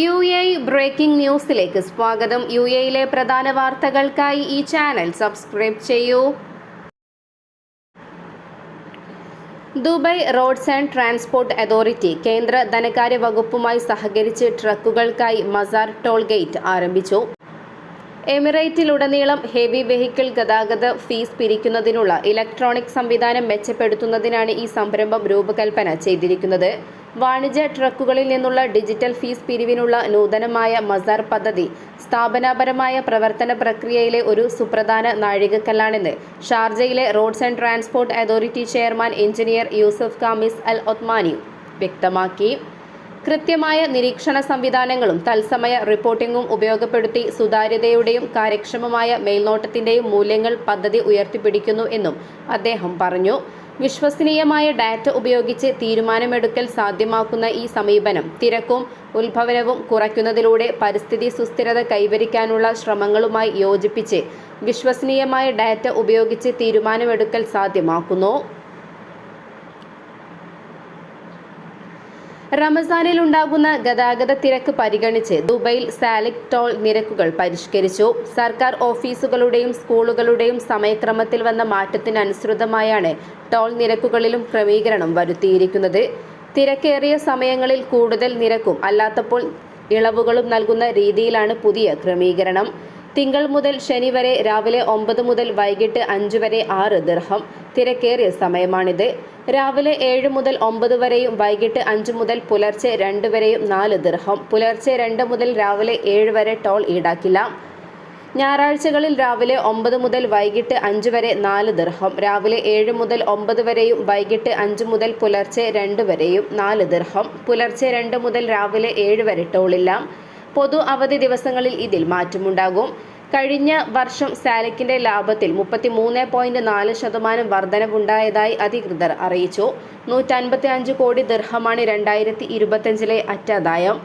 U A breaking ന്യൂസിലേക്ക് സ്വാഗതം. U എയിലെ പ്രധാന വാർത്തകൾക്കായി ഈ ചാനൽ സബ്സ്ക്രൈബ് ചെയ്യൂ. Dubai Roads and Transport Authority കേന്ദ്ര ധനകാര്യ വകുപ്പുമായി സഹകരിച്ച് ട്രക്കുകൾക്കായി മസാർ ടോൾ ഗേറ്റ് ആരംഭിച്ചു. എമിറേറ്റിലുടനീളം ഹെവി വെഹിക്കിൾ ഗതാഗത ഫീസ് പിരിക്കുന്നതിനുള്ള ഇലക്ട്രോണിക് സംവിധാനം മെച്ചപ്പെടുത്തുന്നതിനാണ് ഈ സംരംഭം രൂപകൽപ്പന ചെയ്തിരിക്കുന്നത്. വാണിജ്യ ട്രക്കുകളിൽ നിന്നുള്ള ഡിജിറ്റൽ ഫീസ് പിരിവിനുള്ള നൂതനമായ മസാർ പദ്ധതി സ്ഥാപനാപരമായ പ്രവർത്തന പ്രക്രിയയിലെ ഒരു സുപ്രധാന നാഴികക്കല്ലാണെന്ന് ഷാർജയിലെ Roads and Transport Authority chairman engineer Yousuf Khamis Al Othmani വ്യക്തമാക്കി. കൃത്യമായ നിരീക്ഷണ സംവിധാനങ്ങളും തത്സമയ റിപ്പോർട്ടിംഗും ഉപയോഗപ്പെടുത്തി സുതാര്യതയുടെയും കാര്യക്ഷമമായ മേൽനോട്ടത്തിന്റെയും മൂല്യങ്ങൾ പദ്ധതി ഉയർത്തിപ്പിടിക്കുന്നു എന്നും അദ്ദേഹം പറഞ്ഞു. വിശ്വസനീയമായ ഡാറ്റ ഉപയോഗിച്ച് തീരുമാനമെടുക്കൽ സാധ്യമാക്കുന്ന ഈ സമീപനം തിരക്കും ഉത്ഭവനവും കുറയ്ക്കുന്നതിലൂടെ പരിസ്ഥിതി സുസ്ഥിരത കൈവരിക്കാനുള്ള ശ്രമങ്ങളുമായി യോജിപ്പിച്ച് വിശ്വസനീയമായ ഡാറ്റ ഉപയോഗിച്ച് തീരുമാനമെടുക്കൽ സാധ്യമാക്കുന്നു. റമസാനിൽ ഉണ്ടാകുന്ന ഗതാഗത തിരക്ക് പരിഗണിച്ച് ദുബൈയിൽ സാലിക് ടോൾ നിരക്കുകൾ പരിഷ്കരിച്ചു. സർക്കാർ ഓഫീസുകളുടെയും സ്കൂളുകളുടെയും സമയക്രമത്തിൽ വന്ന മാറ്റത്തിനനുസൃതമായാണ് ടോൾ നിരക്കുകളിലും ക്രമീകരണം വരുത്തിയിരിക്കുന്നത്. തിരക്കേറിയ സമയങ്ങളിൽ കൂടുതൽ നിരക്കും അല്ലാത്തപ്പോൾ ഇളവുകളും നൽകുന്ന രീതിയിലാണ് പുതിയ ക്രമീകരണം. തിങ്കൾ മുതൽ ശനി വരെ രാവിലെ ഒമ്പത് മുതൽ വൈകിട്ട് അഞ്ച് വരെ ആറ് ദിർഹം. തിരക്കേറിയ സമയമാണിത്. രാവിലെ ഏഴ് മുതൽ ഒമ്പത് വരെയും വൈകിട്ട് അഞ്ച് മുതൽ പുലർച്ചെ രണ്ട് വരെയും നാല് ദിർഹം. പുലർച്ചെ രണ്ട് മുതൽ രാവിലെ ഏഴ് വരെ ടോൾ ഈടാക്കില്ല. ഞായറാഴ്ചകളിൽ രാവിലെ ഒമ്പത് മുതൽ വൈകിട്ട് അഞ്ച് വരെ നാല് ദിർഹം. രാവിലെ ഏഴ് മുതൽ ഒമ്പത് വരെയും വൈകിട്ട് അഞ്ച് മുതൽ പുലർച്ചെ രണ്ട് വരെയും നാല് ദിർഹം. പുലർച്ചെ രണ്ട് മുതൽ രാവിലെ ഏഴ് വരെ ടോളില്ല. പൊതു അവധി ദിവസങ്ങളിൽ ഇതിൽ മാറ്റമുണ്ടാകും. കഴിഞ്ഞ വർഷം സാലക്കിന്റെ ലാഭത്തിൽ മുപ്പത്തി മൂന്ന് പോയിന്റ് നാല് ശതമാനം വർധനവുണ്ടായതായി അധികൃതർ അറിയിച്ചു. നൂറ്റൻപത്തി അഞ്ച് കോടി ദീർഘമാണ് രണ്ടായിരത്തി ഇരുപത്തിയഞ്ചിലെ അറ്റാദായം.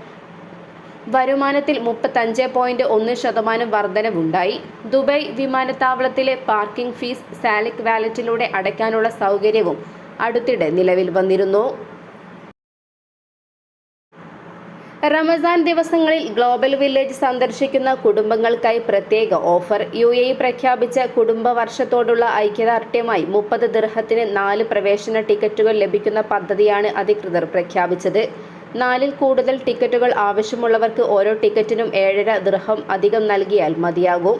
വരുമാനത്തിൽ മുപ്പത്തഞ്ച് പോയിന്റ് ഒന്ന് ശതമാനം വർധനവുണ്ടായി. ദുബായ് വിമാനത്താവളത്തിലെ പാർക്കിംഗ് ഫീസ് സാലിക് വാലറ്റിലൂടെ അടയ്ക്കാനുള്ള സൗകര്യവും അടുത്തിടെ നിലവിൽ വന്നിരുന്നു. റമസാൻ ദിവസങ്ങളിൽ ഗ്ലോബൽ വില്ലേജ് സന്ദർശിക്കുന്ന കുടുംബങ്ങൾക്കായി പ്രത്യേക ഓഫർ. യു എ പ്രഖ്യാപിച്ച കുടുംബ വർഷത്തോടുള്ള ഐക്യദാർഢ്യമായി മുപ്പത് ദൃഹത്തിന് നാല് പ്രവേശന ടിക്കറ്റുകൾ ലഭിക്കുന്ന പദ്ധതിയാണ് അധികൃതർ പ്രഖ്യാപിച്ചത്. നാലിൽ കൂടുതൽ ടിക്കറ്റുകൾ ആവശ്യമുള്ളവർക്ക് ഓരോ ടിക്കറ്റിനും ഏഴര ദൃഹം അധികം നൽകിയാൽ മതിയാകും.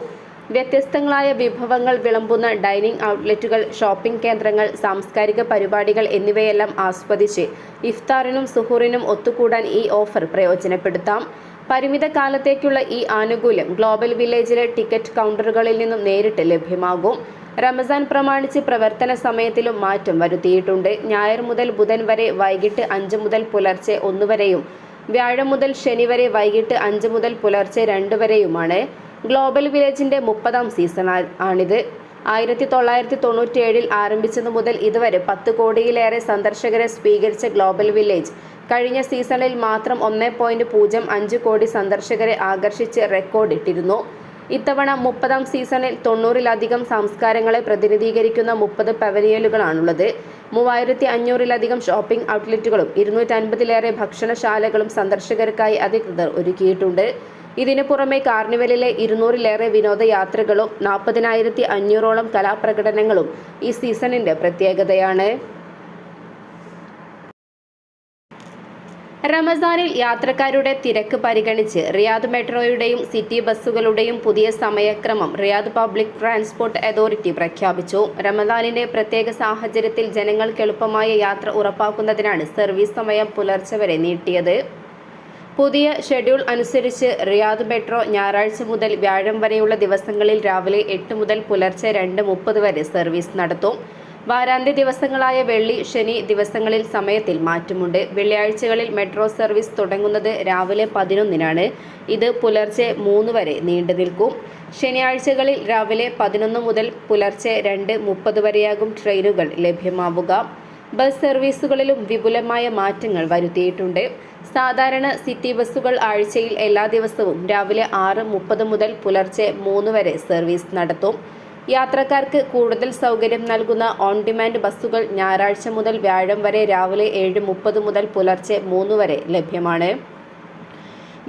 വ്യത്യസ്തങ്ങളായ വിഭവങ്ങൾ വിളമ്പുന്ന ഡൈനിങ് ഔട്ട്ലെറ്റുകൾ ഷോപ്പിംഗ് കേന്ദ്രങ്ങൾ സാംസ്കാരിക പരിപാടികൾ എന്നിവയെല്ലാം ആസ്വദിച്ച് ഇഫ്താറിനും സുഹൂറിനും ഒത്തുകൂടാൻ ഈ ഓഫർ പ്രയോജനപ്പെടുത്താം. പരിമിത കാലത്തേക്കുള്ള ഈ ആനുകൂല്യം ഗ്ലോബൽ വില്ലേജിലെ ടിക്കറ്റ് കൗണ്ടറുകളിൽ നിന്നും നേരിട്ട് ലഭ്യമാകും. റമസാൻ പ്രമാണിച്ച് പ്രവർത്തന സമയത്തിലും മാറ്റം വരുത്തിയിട്ടുണ്ട്. ഞായർ മുതൽ ബുധൻ വരെ വൈകിട്ട് അഞ്ച് മുതൽ പുലർച്ചെ ഒന്ന് വരെയും വ്യാഴം മുതൽ ശനി വരെ വൈകിട്ട് അഞ്ച് മുതൽ പുലർച്ചെ രണ്ട് വരെയുമാണ്. ഗ്ലോബൽ വില്ലേജിന്റെ മുപ്പതാം സീസൺ ആണിത്. ആയിരത്തി തൊള്ളായിരത്തി തൊണ്ണൂറ്റിയേഴിൽ ആരംഭിച്ചതു മുതൽ ഇതുവരെ പത്ത് കോടിയിലേറെ സന്ദർശകരെ സ്വീകരിച്ച ഗ്ലോബൽ വില്ലേജ് കഴിഞ്ഞ സീസണിൽ മാത്രം ഒന്ന് പോയിന്റ് പൂജ്യം അഞ്ച് കോടി സന്ദർശകരെ ആകർഷിച്ച് റെക്കോർഡിട്ടിരുന്നു ഇത്തവണ മുപ്പതാം സീസണിൽ തൊണ്ണൂറിലധികം സംസ്കാരങ്ങളെ പ്രതിനിധീകരിക്കുന്ന മുപ്പത് പവലിയലുകളാണുള്ളത് മൂവായിരത്തി അഞ്ഞൂറിലധികം ഷോപ്പിംഗ് ഔട്ട്ലെറ്റുകളും ഇരുന്നൂറ്റൻപതിലേറെ ഭക്ഷണശാലകളും സന്ദർശകർക്കായി അധികൃതർ ഒരുക്കിയിട്ടുണ്ട്. ഇതിനു പുറമെ കാർണിവലിലെ ഇരുന്നൂറിലേറെ വിനോദയാത്രകളും നാൽപ്പതിനായിരത്തി അഞ്ഞൂറോളം കലാപ്രകടനങ്ങളും ഈ സീസണിന്റെ പ്രത്യേകതയാണ്. റമസാനിൽ യാത്രക്കാരുടെ തിരക്ക് പരിഗണിച്ച് റിയാദ് മെട്രോയുടെയും സിറ്റി ബസ്സുകളുടെയും പുതിയ സമയക്രമം റിയാദ് പബ്ലിക് ട്രാൻസ്പോർട്ട് അതോറിറ്റി പ്രഖ്യാപിച്ചു. റമദാനിന്റെ പ്രത്യേക സാഹചര്യത്തിൽ ജനങ്ങൾക്ക് എളുപ്പമായ യാത്ര ഉറപ്പാക്കുന്നതിനാണ് സർവീസ് സമയം പുലർച്ചെ വരെ നീട്ടിയത്. പുതിയ ഷെഡ്യൂൾ അനുസരിച്ച് റിയാദ് മെട്രോ ഞായറാഴ്ച മുതൽ വ്യാഴം വരെയുള്ള ദിവസങ്ങളിൽ രാവിലെ എട്ട് മുതൽ പുലർച്ചെ രണ്ട് മുപ്പത് വരെ സർവീസ് നടത്തും. വാരാന്ത്യ ദിവസങ്ങളായ വെള്ളി ശനി ദിവസങ്ങളിൽ സമയത്തിൽ മാറ്റമുണ്ട്. വെള്ളിയാഴ്ചകളിൽ മെട്രോ സർവീസ് തുടങ്ങുന്നത് രാവിലെ പതിനൊന്നിനാണ്. ഇത് പുലർച്ചെ മൂന്ന് വരെ നീണ്ടു നിൽക്കും. ശനിയാഴ്ചകളിൽ രാവിലെ പതിനൊന്ന് മുതൽ പുലർച്ചെ രണ്ട് മുപ്പത് വരെയാകും ട്രെയിനുകൾ ലഭ്യമാവുക. ബസ് സർവീസുകളിലും വിപുലമായ മാറ്റങ്ങൾ വരുത്തിയിട്ടുണ്ട്. സാധാരണ സിറ്റി ബസ്സുകൾ ആഴ്ചയിൽ എല്ലാ ദിവസവും രാവിലെ ആറ് മുപ്പത് മുതൽ പുലർച്ചെ മൂന്ന് വരെ സർവീസ് നടത്തും. യാത്രക്കാർക്ക് കൂടുതൽ സൗകര്യം നൽകുന്ന ഓൺ ഡിമാൻഡ് ബസ്സുകൾ ഞായറാഴ്ച മുതൽ വ്യാഴം വരെ രാവിലെ ഏഴ് മുപ്പത് മുതൽ പുലർച്ചെ മൂന്ന് വരെ ലഭ്യമാണ്.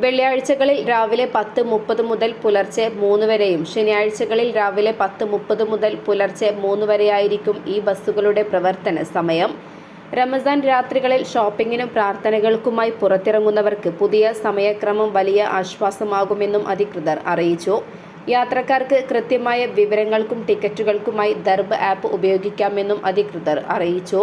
വെള്ളിയാഴ്ചകളിൽ രാവിലെ പത്ത് മുപ്പത് മുതൽ പുലർച്ചെ മൂന്ന് വരെയും ശനിയാഴ്ചകളിൽ രാവിലെ പത്ത് മുപ്പത് മുതൽ പുലർച്ചെ മൂന്ന് വരെയായിരിക്കും ഈ ബസ്സുകളുടെ പ്രവർത്തന സമയം. റമസാൻ രാത്രികളിൽ ഷോപ്പിങ്ങിനും പ്രാർത്ഥനകൾക്കുമായി പുറത്തിറങ്ങുന്നവർക്ക് പുതിയ സമയക്രമം വലിയ ആശ്വാസമാകുമെന്നും അധികൃതർ അറിയിച്ചു. യാത്രക്കാർക്ക് കൃത്യമായ വിവരങ്ങൾക്കും ടിക്കറ്റുകൾക്കുമായി ദർബ് ആപ്പ് ഉപയോഗിക്കാമെന്നും അധികൃതർ അറിയിച്ചു.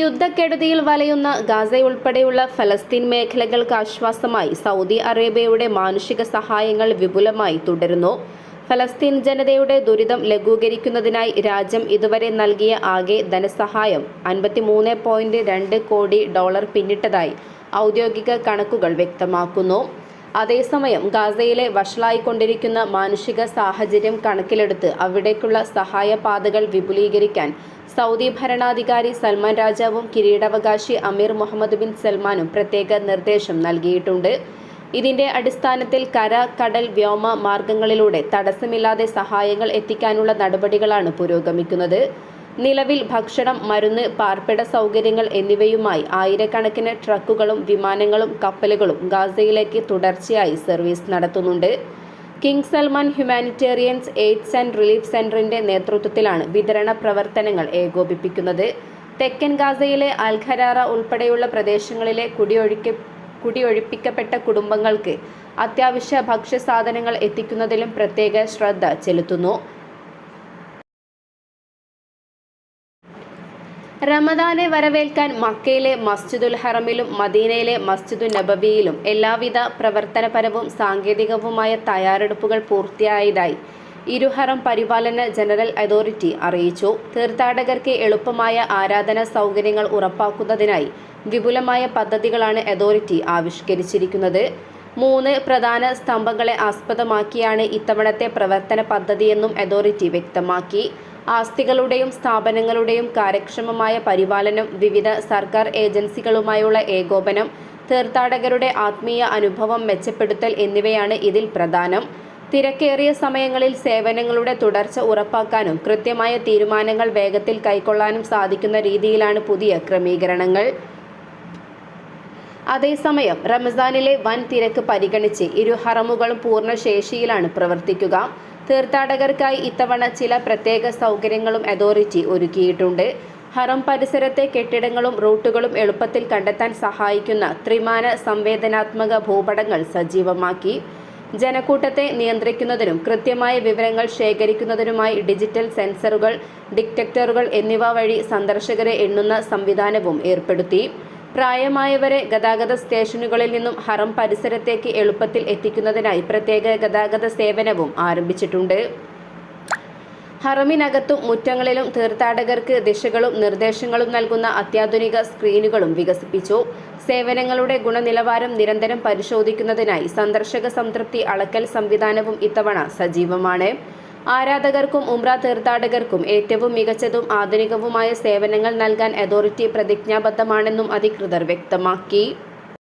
യുദ്ധക്കെടുതിയിൽ വലയുന്ന ഗാസയുൾപ്പെടെയുള്ള ഫലസ്തീൻ മേഖലകൾക്ക് ആശ്വാസമായി സൗദി അറേബ്യയുടെ മാനുഷിക സഹായങ്ങൾ വിപുലമായി തുടരുന്നു. ഫലസ്തീൻ ജനതയുടെ ദുരിതം ലഘൂകരിക്കുന്നതിനായി രാജ്യം ഇതുവരെ നൽകിയ ആകെ ധനസഹായം അൻപത്തിമൂന്ന് പോയിന്റ് രണ്ട് കോടി ഡോളർ പിന്നിട്ടതായി ഔദ്യോഗിക കണക്കുകൾ വ്യക്തമാക്കുന്നു. അതേസമയം ഗാസയിലെ വഷളായിക്കൊണ്ടിരിക്കുന്ന മാനുഷിക സാഹചര്യം കണക്കിലെടുത്ത് അവിടേക്കുള്ള സഹായ പാതകൾ വിപുലീകരിക്കാൻ സൗദി ഭരണാധികാരി സൽമാൻ രാജാവും കിരീടാവകാശി അമീർ മുഹമ്മദ് ബിൻ സൽമാനും പ്രത്യേക നിർദ്ദേശം നൽകിയിട്ടുണ്ട്. ഇതിന്റെ അടിസ്ഥാനത്തിൽ കര കടൽ വ്യോമ മാർഗങ്ങളിലൂടെ തടസ്സമില്ലാതെ സഹായങ്ങൾ എത്തിക്കാനുള്ള നടപടികളാണ് പുരോഗമിക്കുന്നത്. നിലവിൽ ഭക്ഷണം മരുന്ന് പാർപ്പിട സൗകര്യങ്ങൾ എന്നിവയുമായി ആയിരക്കണക്കിന് ട്രക്കുകളും വിമാനങ്ങളും കപ്പലുകളും ഗാസയിലേക്ക് തുടർച്ചയായി സർവീസ് നടത്തുന്നുണ്ട്. King Salman humanitarians aids and relief സെന്ററിന്റെ നേതൃത്വത്തിലാണ് വിതരണ പ്രവർത്തനങ്ങൾ ഏകോപിപ്പിക്കുന്നത്. തെക്കൻ ഗാസയിലെ അൽഖരാറ ഉൾപ്പെടെയുള്ള പ്രദേശങ്ങളിലെ കുടിയൊഴിക്ക കുടിയൊഴിപ്പിക്കപ്പെട്ട കുടുംബങ്ങൾക്ക് അത്യാവശ്യ ഭക്ഷ്യസാധനങ്ങൾ എത്തിക്കുന്നതിലും പ്രത്യേക ശ്രദ്ധ ചെലുത്തുന്നു. റമദാനെ വരവേൽക്കാൻ മക്കയിലെ മസ്ജിദുൽ ഹറമിലും മദീനയിലെ മസ്ജിദുൽ നബബിയിലും എല്ലാവിധ പ്രവർത്തനപരവും സാങ്കേതികവുമായ തയ്യാറെടുപ്പുകൾ പൂർത്തിയായതായി ഇരുഹറം പരിപാലന ജനറൽ അതോറിറ്റി അറിയിച്ചു. തീർത്ഥാടകർക്ക് എളുപ്പമായ ആരാധന സൗകര്യങ്ങൾ ഉറപ്പാക്കുന്നതിനായി വിപുലമായ പദ്ധതികളാണ് അതോറിറ്റി ആവിഷ്കരിച്ചിരിക്കുന്നത്. മൂന്ന് പ്രധാന സ്തംഭങ്ങളെ ആസ്പദമാക്കിയാണ് ഇത്തവണത്തെ പ്രവർത്തന പദ്ധതിയെന്നും അതോറിറ്റി വ്യക്തമാക്കി. ആസ്തികളുടെയും സ്ഥാപനങ്ങളുടെയും കാര്യക്ഷമമായ പരിപാലനം വിവിധ സർക്കാർ ഏജൻസികളുമായുള്ള ഏകോപനം തീർത്ഥാടകരുടെ ആത്മീയ അനുഭവം മെച്ചപ്പെടുത്തൽ എന്നിവയാണ് ഇതിൽ പ്രധാനം. തിരക്കേറിയ സമയങ്ങളിൽ സേവനങ്ങളുടെ തുടർച്ച ഉറപ്പാക്കാനും കൃത്യമായ തീരുമാനങ്ങൾ വേഗത്തിൽ കൈക്കൊള്ളാനും സാധിക്കുന്ന രീതിയിലാണ് പുതിയ ക്രമീകരണങ്ങൾ. അതേസമയം റമസാനിലെ വൻ തിരക്ക് പരിഗണിച്ച് ഇരു ഹറമുകളും പൂർണ ശേഷിയിലാണ് പ്രവർത്തിക്കുക. തീർത്ഥാടകർക്കായി ഇത്തവണ ചില പ്രത്യേക സൗകര്യങ്ങളും അതോറിറ്റി ഒരുക്കിയിട്ടുണ്ട്. ഹറം പരിസരത്തെ കെട്ടിടങ്ങളും റൂട്ടുകളും എളുപ്പത്തിൽ കണ്ടെത്താൻ സഹായിക്കുന്ന ത്രിമാന സംവേദനാത്മക ഭൂപടങ്ങൾ സജീവമാക്കി. ജനക്കൂട്ടത്തെ നിയന്ത്രിക്കുന്നതിനും കൃത്യമായ വിവരങ്ങൾ ശേഖരിക്കുന്നതിനുമായി ഡിജിറ്റൽ സെൻസറുകൾ ഡിറ്റക്ടറുകൾ എന്നിവ വഴി സന്ദർശകരെ എണ്ണുന്ന സംവിധാനവും ഏർപ്പെടുത്തി. പ്രായമായവരെ ഗതാഗത സ്റ്റേഷനുകളിൽ നിന്നും ഹറം പരിസരത്തേക്ക് എളുപ്പത്തിൽ എത്തിക്കുന്നതിനായി പ്രത്യേക ഗതാഗത സേവനവും ആരംഭിച്ചിട്ടുണ്ട്. ഹറമിനകത്തും മുറ്റങ്ങളിലും തീർത്ഥാടകർക്ക് ദിശകളും നിർദ്ദേശങ്ങളും നൽകുന്ന അത്യാധുനിക സ്ക്രീനുകളും വികസിപ്പിച്ചു. സേവനങ്ങളുടെ ഗുണനിലവാരം നിരന്തരം പരിശോധിക്കുന്നതിനായി സന്ദർശക സംതൃപ്തി അളക്കൽ സംവിധാനവും ഇത്തവണ സജീവമാണ്. ആരാധകർക്കും ഉംറ തീർത്ഥാടകർക്കും ഏറ്റവും മികച്ചതും ആധുനികവുമായ സേവനങ്ങൾ നൽകാൻ അതോറിറ്റി പ്രതിജ്ഞാബദ്ധമാണെന്നും അധികൃതർ വ്യക്തമാക്കി.